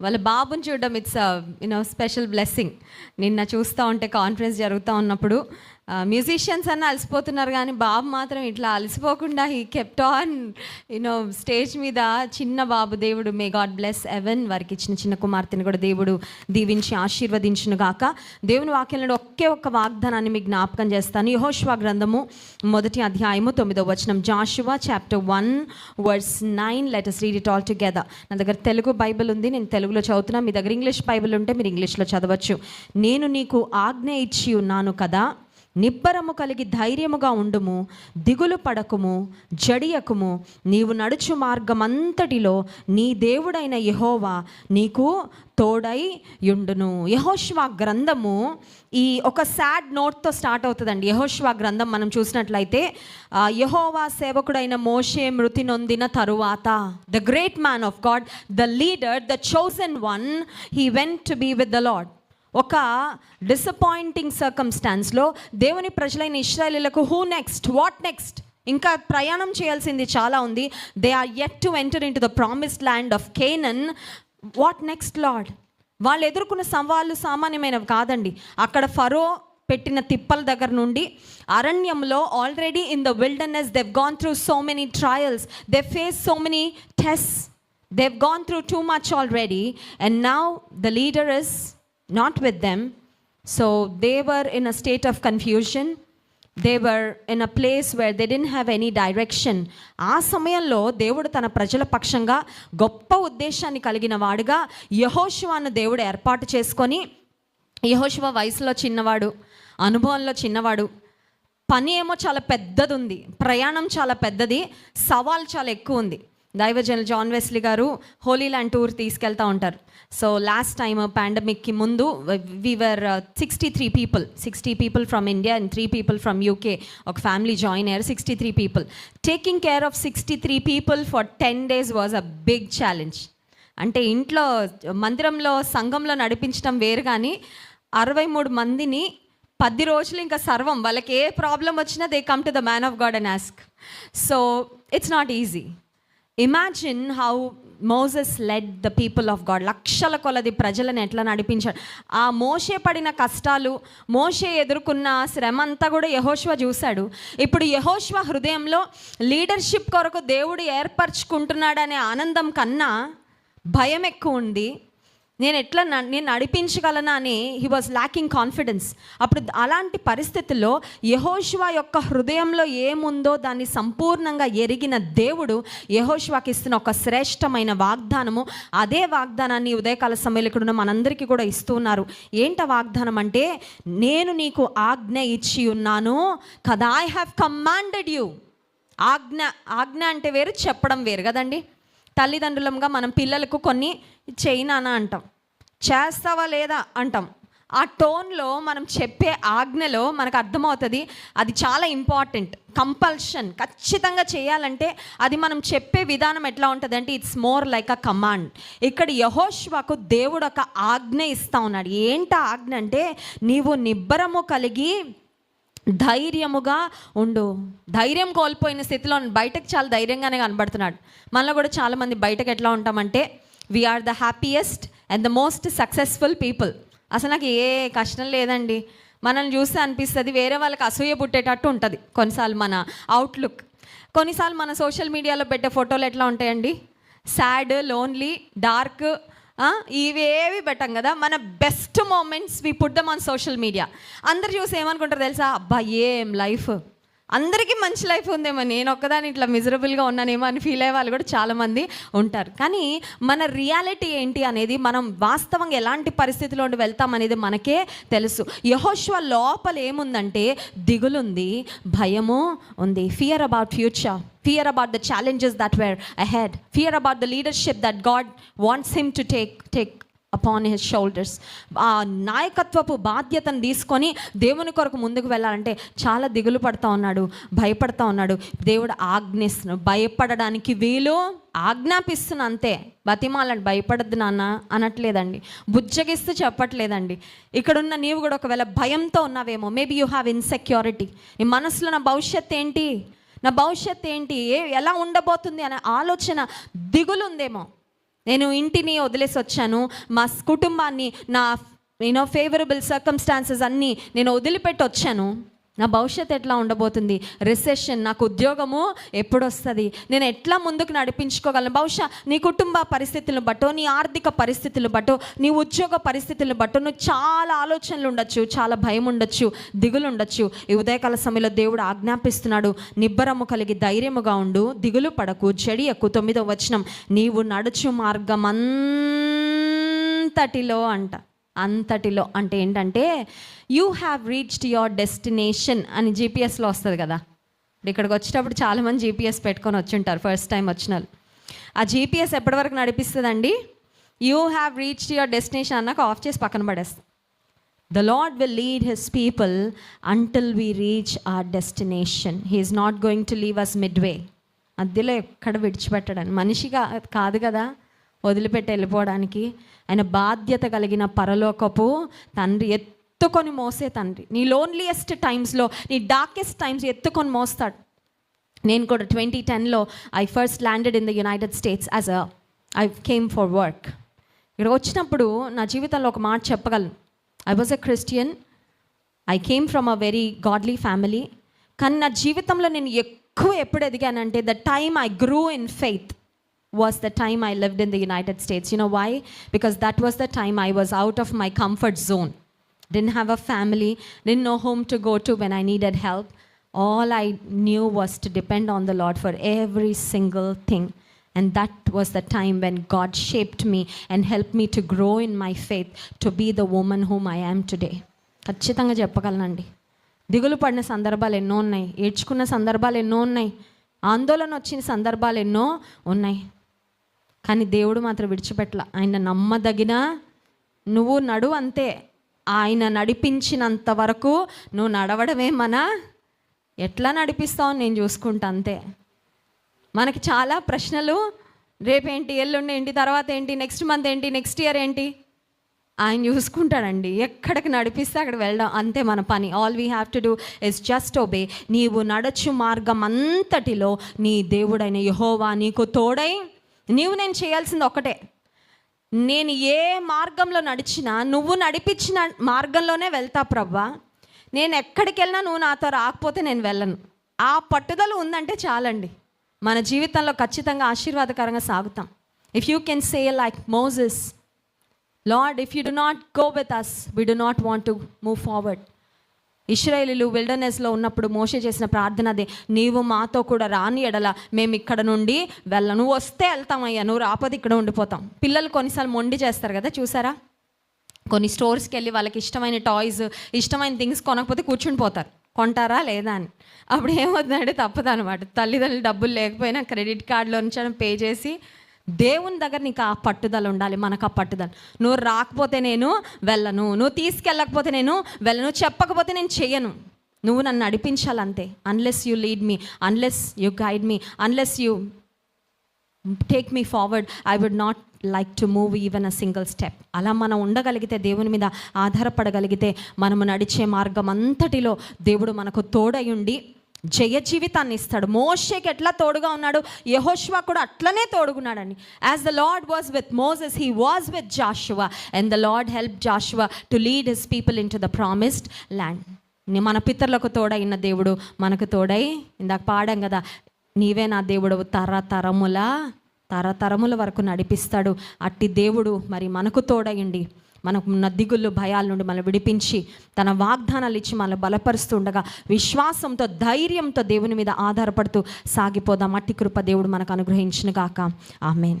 వాళ్ళ బాబుని చూడడం ఇట్స్ యూనో స్పెషల్ బ్లెస్సింగ్ నిన్న చూస్తూ ఉంటే కాన్ఫరెన్స్ జరుగుతూ ఉన్నప్పుడు మ్యూజిషియన్స్ అన్న అలసిపోతున్నారు కానీ బాబు మాత్రం ఇట్లా అలసిపోకుండా he kept on you know stage మీద చిన్న బాబు దేవుడు మే గాడ్ బ్లెస్ ఎవెన్ వారికి ఇచ్చిన చిన్న కుమార్తెను కూడా దేవుడు దీవించి ఆశీర్వదించును గాక. దేవుని వాక్యంలో ఒకే ఒక్క వాగ్దానాన్ని మీకు జ్ఞాపకం చేస్తాను. యహోష్వా గ్రంథము మొదటి అధ్యాయము తొమ్మిదో వచనం. Joshua chapter one words nine letters read it all together నా దగ్గర తెలుగు బైబిల్ ఉంది నేను తెలుగులో చదువుతున్నా. మీ దగ్గర ఇంగ్లీష్ బైబిల్ ఉంటే మీరు ఇంగ్లీష్లో చదవచ్చు. నేను నీకు ఆజ్ఞ ఇచ్చి ఉన్నాను కదా నిబ్బరము కలిగి ధైర్యముగా ఉండుము దిగులు పడకుము జడియకుము. నీవు నడుచు మార్గమంతటిలో నీ దేవుడైన యహోవా నీకు తోడై యుండును యహోష్వా గ్రంథము ఈ ఒక సాడ్ నోట్తో స్టార్ట్ అవుతుందండి. యహోష్వా గ్రంథం మనం చూసినట్లయితే యహోవా సేవకుడైన మోషే మృతి నొందిన తరువాత the great man of God the leader the chosen one he went to be with the Lord ఒక డిసప్పాయింటింగ్ సర్కమ్స్టాన్స్లో దేవుని ప్రజలైన ఇస్రాయలీలకు హూ నెక్స్ట్ వాట్ నెక్స్ట్ ఇంకా ప్రయాణం చేయాల్సింది చాలా ఉంది. They are yet to enter in to the promised land of Canaan what next Lord వాళ్ళు ఎదుర్కొన్న సవాళ్ళు సామాన్యమైనవి కాదండి. అక్కడ ఫరో పెట్టిన తిప్పల దగ్గర నుండి అరణ్యంలో already in the wilderness they've gone through so many trials they face so many test they've gone through too much already and now the leader is not with them. So they were in a state of confusion. In a place where they didn't have any direction ఆ సమయంలో దేవుడు తన ప్రజల పక్షంగా గొప్ప ఉద్దేశాన్ని కలిగిన వాడుగా యహోశివాను దేవుడు ఏర్పాటు చేసుకొని యహోశివ వయసులో చిన్నవాడు అనుభవంలో చిన్నవాడు పని ఏమో చాలా పెద్దది ఉంది ప్రయాణం చాలా పెద్దది సవాల్ చాలా ఎక్కువ ఉంది దైవజన జాన్ వెస్లీ గారు హోలీ ల్యాండ్ టూర్ తీసుకెళ్తా ఉంటారు. సో లాస్ట్ టైం పాండమిక్కి ముందు we were sixty three people sixty people from India and three people from UK ఒక ఫ్యామిలీ జాయిన్ అయ్యారు sixty three people taking care of sixty three people for ten days was a big challenge అంటే ఇంట్లో మందిరంలో సంఘంలో నడిపించడం వేరు కానీ అరవై మూడు మందిని పది రోజులు ఇంకా సర్వం. వాళ్ళకి ఏ ప్రాబ్లం వచ్చినా they come to the man of God and ask so it's not easy imagine how Moses led the people of God లక్షల కొలది ప్రజలను ఎట్లా నడిపించాడు? ఆ మోషే పడిన కష్టాలు మోషే ఎదుర్కొన్న శ్రమ అంతా కూడా యహోష్వ చూశాడు. ఇప్పుడు యహోష్వ హృదయంలో లీడర్షిప్ కొరకు దేవుడు ఏర్పరచుకుంటున్నాడనే ఆనందం కన్నా భయం ఎక్కువ ఉంది. నేను ఎట్లా న- నేను నడిపించగలనా అని హీ వాజ్ ల్యాకింగ్ కాన్ఫిడెన్స్ అప్పుడు అలాంటి పరిస్థితుల్లో యహోష్వా యొక్క హృదయంలో ఏముందో దాన్ని సంపూర్ణంగా ఎరిగిన దేవుడు యహోష్వాకి ఇస్తున్న ఒక శ్రేష్టమైన వాగ్దానము. అదే వాగ్దానాన్ని ఉదయకాల సమయంలో ఇక్కడ ఉన్న మనందరికీ కూడా ఇస్తున్నారు ఏంట వాగ్దానం అంటే నేను నీకు ఆజ్ఞ ఇచ్చి ఉన్నాను కదా ఐ హ్యావ్ కమాండెడ్ యూ ఆజ్ఞ ఆజ్ఞ అంటే వేరు చెప్పడం వేరు కదండి. తల్లిదండ్రులంగా మనం పిల్లలకు కొన్ని చేయి అంటాం. చేస్తావా లేదా అంటాం. ఆ టోన్లో మనం చెప్పే ఆజ్ఞలో మనకు అర్థమవుతుంది అది చాలా ఇంపార్టెంట్. కంపల్షన్ ఖచ్చితంగా చేయాలంటే అది మనం చెప్పే విధానం ఎట్లా ఉంటుంది అంటే it's more like a command ఇక్కడ యహోష్వాకు దేవుడు ఒక ఆజ్ఞ ఇస్తా ఉన్నాడు. ఏంట ఆజ్ఞ అంటే నీవు నిబ్బరము కలిగి ధైర్యముగా ఉండు. ధైర్యం కోల్పోయిన స్థితిలో బయటకు చాలా ధైర్యంగానే కనబడుతున్నాడు. మనలో కూడా చాలామంది బయటకు ఎట్లా ఉంటామంటే we are the happiest and the most successful people అసలు నాకు ఏ కష్టం లేదండి. మనల్ని చూస్తే అనిపిస్తుంది వేరే వాళ్ళకి అసూయ పుట్టేటట్టు ఉంటుంది. కొన్నిసార్లు మన అవుట్లుక్ కొన్నిసార్లు మన సోషల్ మీడియాలో పెట్టే ఫోటోలు ఎట్లా ఉంటాయండి? సాడ్ లోన్లీ డార్క్ ఇవేవి పెట్టం కదా? మన best moments we put them on social media అందరు చూసి ఏమనుకుంటారు తెలుసా? అబ్బా ఏం లైఫ్ అందరికీ మంచి లైఫ్ ఉందేమో. నేను ఒక్కదాని ఇట్లా మిజరబుల్గా ఉన్నానేమో అని ఫీల్ అయ్యే వాళ్ళు కూడా చాలామంది ఉంటారు. కానీ మన రియాలిటీ ఏంటి అనేది మనం వాస్తవంగా ఎలాంటి పరిస్థితిలో ఉండి వెళ్తాం అనేది మనకే తెలుసు. యహోష్వ లోపల ఏముందంటే దిగులుంది భయము ఉంది. Fear about future fear about the challenges that were ahead fear about the leadership that God wants him to take take upon his shoulders ఆ నాయకత్వపు బాధ్యతను తీసుకొని దేవుని కొరకు ముందుకు వెళ్ళాలంటే చాలా దిగులు పడతా ఉన్నాడు భయపడతా ఉన్నాడు. దేవుడు ఆజ్ఞిస్తున్నాడు భయపడడానికి వీలు ఆజ్ఞాపిస్తున్న అంతే. బతిమాలని భయపడద్దు నాన్న అనట్లేదండి. బుజ్జగిస్తూ చెప్పట్లేదండి. ఇక్కడున్న నీవు కూడా ఒకవేళ భయంతో ఉన్నావేమో మేబీ యూ హ్యావ్ ఇన్సెక్యూరిటీ నీ మనసులో నా భవిష్యత్ ఏంటి? నా భవిష్యత్ ఏంటి? ఏ ఎలా ఉండబోతుంది అనే ఆలోచన దిగులు ఉందేమో నేను ఇంటిని వదిలేసి వచ్చాను. మా కుటుంబాన్ని నా యూనో ఫేవరబుల్ సర్కమ్స్టాన్సెస్ అన్నీ నేను వదిలిపెట్టి వచ్చాను. నా భవిష్యత్తు ఎట్లా ఉండబోతుంది? రిసెషన్ నాకు ఉద్యోగము ఎప్పుడొస్తుంది? నేను ఎట్లా ముందుకు నడిపించుకోగలను? బహుశా నీ కుటుంబ పరిస్థితులను బట్టో నీ ఆర్థిక పరిస్థితులు బట్టో నీ ఉద్యోగ పరిస్థితులను బట్టో నువ్వు చాలా ఆలోచనలు ఉండొచ్చు చాలా భయం ఉండొచ్చు దిగులు ఉండొచ్చు. ఈ ఉదయకాల సమయంలో దేవుడు ఆజ్ఞాపిస్తున్నాడు నిబ్బరము కలిగి ధైర్యముగా ఉండు దిగులు పడకు చెడియకు తొమ్మిదో వచనం నీవు నడుచు మార్గం అంతటిలో అంట. అంతటిలో అంటే ఏంటంటే you have reached your destination అని జీపీఎస్లో వస్తుంది కదా. ఇప్పుడు ఇక్కడికి వచ్చేటప్పుడు చాలామంది జీపీఎస్ పెట్టుకొని వచ్చుంటారు ఫస్ట్ టైం వచ్చిన వాళ్ళు ఆ జీపీఎస్ ఎప్పటి వరకు నడిపిస్తుందండి? You have reached your destination అన్నాక ఆఫ్ చేసి పక్కన పడేస్తుంది. The Lord will lead his people until we reach our destination he is not going to leave us mid way మధ్యలో ఎక్కడ విడిచిపెట్టడానికి మనిషిగా కాదు కదా. వదిలిపెట్టి వెళ్ళిపోవడానికి. ఆయన బాధ్యత కలిగిన పరలోకపు తండ్రి ఎత్తుకొని మోసే తండ్రి. నీ లోన్లీయెస్ట్ టైమ్స్లో నీ డార్కెస్ట్ టైమ్స్ ఎత్తుకొని మోస్తాడు. నేను కూడా ట్వంటీ టెన్లో I first landed in the United States as a I came for work ఇక్కడ వచ్చినప్పుడు నా జీవితంలో ఒక మాట చెప్పగలను. I was a Christian I came from a very godly family కానీ నా జీవితంలో నేను ఎక్కువ ఎప్పుడు ఎదిగానంటే the time I grew in faith Was the time I lived in the United States you know why because that was the time I was out of my comfort zone didn't have a family, didn't know whom to go to when I needed help. All I knew was to depend on the Lord for every single thing. And that was the time when God shaped me and helped me to grow in my faith to be the woman whom I am today. ఖచ్చితంగా చెప్పగలనండి దిగులు పడిన సందర్భాలు ఎన్నో ఉన్నాయి ఏడ్చుకున్న సందర్భాలు ఎన్నో ఉన్నాయి ఆందోళన వచ్చిన సందర్భాలు ఎన్నో ఉన్నాయి కానీ దేవుడు మాత్రం విడిచిపెట్టల. ఆయన నమ్మదగిన నువ్వు నడు అంతే. ఆయన నడిపించినంత వరకు నువ్వు నడవడమే మన ఎట్లా నడిపిస్తావు నేను చూసుకుంటా అంతే. మనకి చాలా ప్రశ్నలు. రేపేంటి ఎల్లుండి ఏంటి తర్వాత ఏంటి నెక్స్ట్ మంత్ ఏంటి నెక్స్ట్ ఇయర్ ఏంటి? ఆయన చూసుకుంటాడండి. ఎక్కడికి నడిపిస్తే అక్కడ వెళ్ళడం అంతే మన పని. All we have to do is just obey నీవు నడచు మార్గం అంతటిలో నీ దేవుడైన యహోవా నీకు తోడై నీవు నేను చేయాల్సింది ఒకటే నేను ఏ మార్గంలో నడిచినా నువ్వు నడిపించిన మార్గంలోనే వెళ్తా ప్రవ్వా నేను ఎక్కడికి వెళ్ళినా నువ్వు నాతో రాకపోతే నేను వెళ్ళను. ఆ పట్టుదల ఉందంటే చాలండి. మన జీవితంలో ఖచ్చితంగా ఆశీర్వాదకరంగా సాగుతాం. If you can say like Moses Lord if you do not go with us we do not want to move forward ఇస్రాయేలీలు విల్డర్నెస్లో ఉన్నప్పుడు మోసే చేసిన ప్రార్థన అదే. నీవు మాతో కూడా రాని ఎడల మేము ఇక్కడ నుండి వెళ్ళ నువ్వు వస్తే వెళ్తామయ్యా నువ్వు రాపది ఇక్కడ ఉండిపోతాం. పిల్లలు కొన్నిసార్లు మొండి చేస్తారు కదా చూసారా? కొన్ని స్టోర్స్కి వెళ్ళి వాళ్ళకి ఇష్టమైన టాయ్స్ ఇష్టమైన థింగ్స్ కొనకపోతే కూర్చుని పోతారు. కొంటారా లేదా అని. అప్పుడు ఏమవుతుందంటే తప్పదు అనమాట తల్లిదండ్రులు డబ్బులు లేకపోయినా క్రెడిట్ కార్డులో నుంచి పే చేసి దేవుని దగ్గర నీకు ఆ పట్టుదల ఉండాలి మనకు ఆ పట్టుదల. నువ్వు రాకపోతే నేను వెళ్ళను నువ్వు తీసుకెళ్ళకపోతే నేను వెళ్ళను చెప్పకపోతే నేను చెయ్యను. నువ్వు నన్ను నడిపించాలంతే. Unless you lead me unless you guide me unless you take me forward I would not like to move even a single step అలా మనం ఉండగలిగితే దేవుని మీద ఆధారపడగలిగితే మనము నడిచే మార్గం అంతటిలో దేవుడు మనకు తోడై ఉండి జయ జీవితాన్ని ఇస్తాడు. మోషేకి ఎట్లా తోడుగా ఉన్నాడు? యహోష్వా కూడా అట్లనే తోడుగున్నాడని. As the lord was with Moses he was with Joshua and the lord help Joshua to lead his people into the promised land మన పితరులకు తోడైన దేవుడు మనకు తోడై. ఇందాక పాడాం కదా నీవే నా దేవుడు తరతరముల తరతరముల వరకు నడిపిస్తాడు. అట్టి దేవుడు మరి మనకు తోడయండి మనకు ఉన్న దిగుళ్ళు భయాల నుండి మనం విడిపించి తన వాగ్దానాలు ఇచ్చి మనం బలపరుస్తూ ఉండగా విశ్వాసంతో ధైర్యంతో దేవుని మీద ఆధారపడుతూ సాగిపోదాం. మట్టి కృప దేవుడు మనకు అనుగ్రహించిన గాక. ఆమెన్.